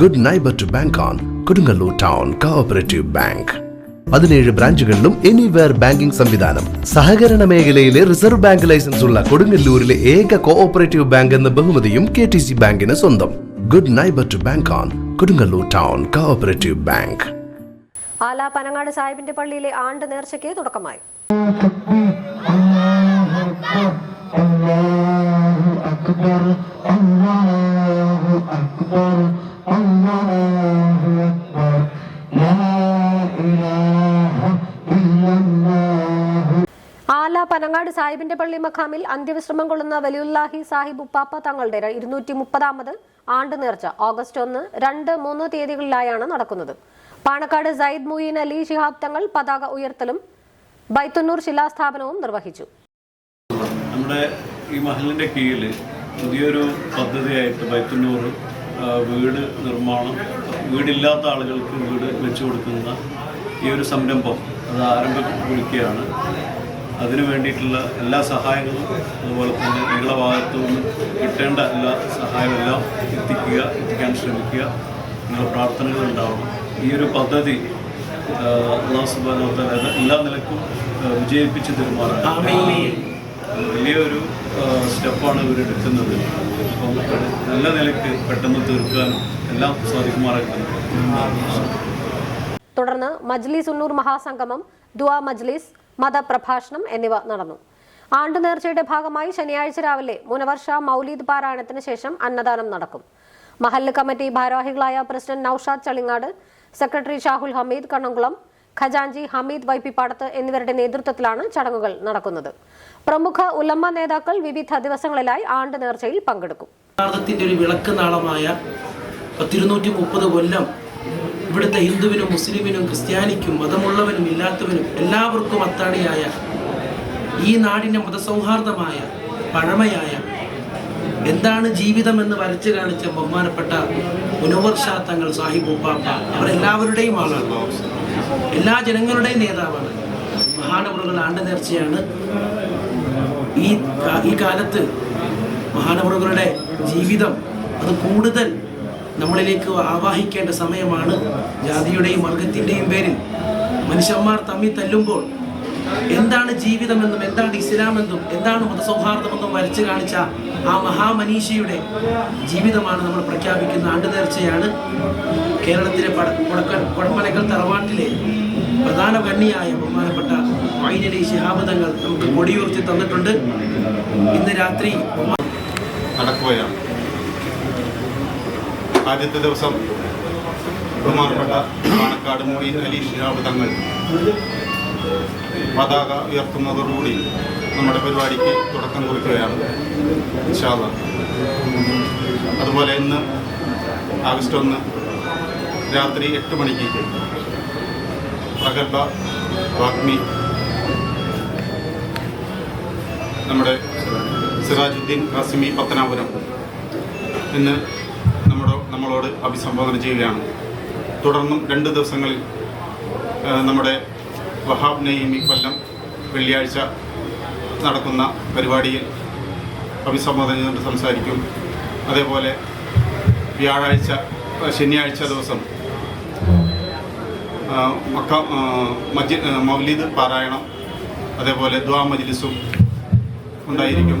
Good neighbour to bank on Kodungallur town cooperative bank പതിനേഴ് ബ്രാഞ്ചുകളിലും anywhere banking സംവിധാനം. സഹകരണ മേഖലയിലെ റിസർവ് ബാങ്ക് ലൈസൻസ് ഉള്ള കൊടുങ്ങല്ലൂരിലെ ഏക കോഓപ്പറേറ്റീവ് ബാങ്ക് എന്ന ബഹുമതിയും കെ ടി സി ബാങ്കിന് സ്വന്തം. Good neighbour to bank on Kodungallur town cooperative bank Ala Panangad സാഹിബിന്റെ പള്ളിയിലെ ആണ്ട് നേർച്ചയ്ക്ക് തുടക്കമായി. Allahu പനങ്ങാട് സാഹിബിന്റെ പള്ളി മഖാമിൽ അന്ത്യവിശ്രമം കൊള്ളുന്ന വലിയുല്ലാഹി സാഹിബ് ഉപ്പാപ്പ തങ്ങളുടെ ഇരുന്നൂറ്റി മുപ്പതാമത് ആണ്ട് നേർച്ച ഓഗസ്റ്റ് ഒന്ന് രണ്ട് മൂന്ന് തീയതികളിലായാണ് നടക്കുന്നത്. പാണക്കാട് സയ്യിദ് മുയീൻ അലി ശിഹാബ് തങ്ങൾ പതാക ഉയർത്തലും ബൈത്തന്നൂർ ശിലാസ്ഥാപനവും നിർവഹിച്ചു. നമ്മുടെ ഈ മഹലിന്റെ കീഴിൽ പുതിയൊരു പദ്ധതിയായിട്ട് ബൈത്തുന്നൂർ വീട് നിർമ്മാണം വീടില്ലാത്ത ആളുകൾക്ക് വീട് വെച്ചു കൊടുക്കുന്ന ഈ ഒരു സംരംഭം അത് ആരംഭിക്കുകയാണ് അതിനു വേണ്ടിയിട്ടുള്ള എല്ലാ സഹായങ്ങളും അതുപോലെ തന്നെ നിങ്ങളുടെ ഭാഗത്തു നിന്ന് കിട്ടേണ്ട എല്ലാ സഹായമെല്ലാം എത്തിക്കുക എത്തിക്കാൻ ശ്രമിക്കുക. നിങ്ങളുടെ പ്രാർത്ഥനകൾ ഉണ്ടാവണം. ഈ ഒരു പദ്ധതി അള്ളാഹു തആല എല്ലാ നിലക്കും വിജയിപ്പിച്ച് തീരുമാനം വലിയൊരു സ്റ്റെപ്പാണ് ഇവരെടുക്കുന്നത് അപ്പം നല്ല നിലയ്ക്ക് പെട്ടെന്ന് തീർക്കാനും എല്ലാം സാധിക്കുമാറായിട്ടുണ്ട് തുടർന്ന് മജ്ലിസ് ഉണ്ണൂർ മഹാസംഗമം ദുആ മജ്ലിസ് മതപ്രഭാഷണം എന്നിവ നടന്നു. ആണ്ടു നേർച്ചയുടെ ഭാഗമായി ശനിയാഴ്ച രാവിലെ മുനവർഷ മൗലീദ് പാരായണത്തിന് ശേഷം അന്നദാനം നടക്കും. മഹല്ല് കമ്മിറ്റി ഭാരവാഹികളായ പ്രസിഡന്റ് നൌഷാദ് ചളിങ്ങാട് സെക്രട്ടറി ഷാഹുൽ ഹമീദ് കണ്ണംകുളം ഖജാൻജി ഹമീദ് വൈപ്പിപ്പാടത്ത് എന്നിവരുടെ നേതൃത്വത്തിലാണ് ചടങ്ങുകൾ നടക്കുന്നത്. പ്രമുഖ ഉലമ്മ നേതാക്കൾ വിവിധ ദിവസങ്ങളിലായി ആണ്ട് നേർച്ചയിൽ പങ്കെടുക്കും ഒരു വിളക്ക് നാളമായ പത്തിരുന്നൂറ്റി മുപ്പത് കൊല്ലം ഇവിടുത്തെ ഹിന്ദുവിനും മുസ്ലിമിനും ക്രിസ്ത്യാനിക്കും മതമുള്ളവനും ഇല്ലാത്തവനും എല്ലാവർക്കും അത്താണിയായ ഈ നാടിന്റെ മതസൗഹാർദ്ദമായ പഴമയായ എന്താണ് ജീവിതം എന്ന് വരച്ചു കാണിച്ച ബഹുമാനപ്പെട്ട മുനവർഷാ തങ്ങൾ സാഹിബ് ഉപ്പാപ്പ. അവരെല്ലാവരുടെയും ആളാണ്. എല്ലാ ജനങ്ങളുടെയും നേതാവാണ്. മഹാനവറുകൾ ആണ്ട നേർച്ചയാണ്. ഈ ഈ കാലത്ത് മഹാനവറുകളുടെ ജീവിതം അത് കൂടുതൽ നമ്മളിലേക്ക് ആവാഹിക്കേണ്ട സമയമാണ്. ജാതിയുടെയും വർഗത്തിന്റെയും പേരിൽ മനുഷ്യന്മാർ തമ്മിൽ തല്ലുമ്പോൾ എന്താണ് ജീവിതമെന്നും എന്താണ് ഇസ്ലാമെന്നും എന്താണ് മതസൗഹാർദ്ദമെന്നും വരച്ചു കാണിച്ച ആ മഹാമനീഷയുടെ ജീവിതമാണ് നമ്മൾ പ്രഖ്യാപിക്കുന്ന ആണ്ട് നേർച്ചയാണ് കേരളത്തിലെ കുടമലക്കൽ തറവാട്ടിലെ പ്രധാന കണ്ണിയായ ബഹുമാനപ്പെട്ട വൈനലി ശിഹാബദങ്ങൾ നമുക്ക് കൊടിയുയർത്തി തന്നിട്ടുണ്ട്. ഇന്ന് രാത്രി നടക്കുകയാണ്. ആദ്യത്തെ ദിവസം ബഹുമാനപ്പെട്ട പാണക്കാട് മൊയ്ൻ അലി ഷിഹാബ് തങ്ങൾ പതാക ഉയർത്തുന്നതോടുകൂടി നമ്മുടെ പരിപാടിക്ക് തുടക്കം കുറിക്കുകയാണ്. ഇൻഷാല്ല അതുപോലെ ഇന്ന് ആഗസ്റ്റ് ഒന്ന് രാത്രി എട്ട് മണിക്ക് പ്രഗത്ഭ വാഗ്മി നമ്മുടെ സിറാജുദ്ദീൻ ഖാസിമി പത്തനാപുരം. ഇന്ന് നമ്മളോട് അഭിസംബോധന ചെയ്യുകയാണ്. തുടർന്നും രണ്ട് ദിവസങ്ങളിൽ നമ്മുടെ വഹാബ് നെയ്മി കൊല്ലം വെള്ളിയാഴ്ച നടക്കുന്ന പരിപാടിയിൽ അഭിസംബോധന ചെയ്തുകൊണ്ട് സംസാരിക്കും. അതേപോലെ വ്യാഴാഴ്ച ശനിയാഴ്ച ദിവസം മക്ക മജി മൗലിദ് പാരായണം അതേപോലെ ദ്വാ മജ്ലിസും ഉണ്ടായിരിക്കും.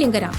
லிங்கராம்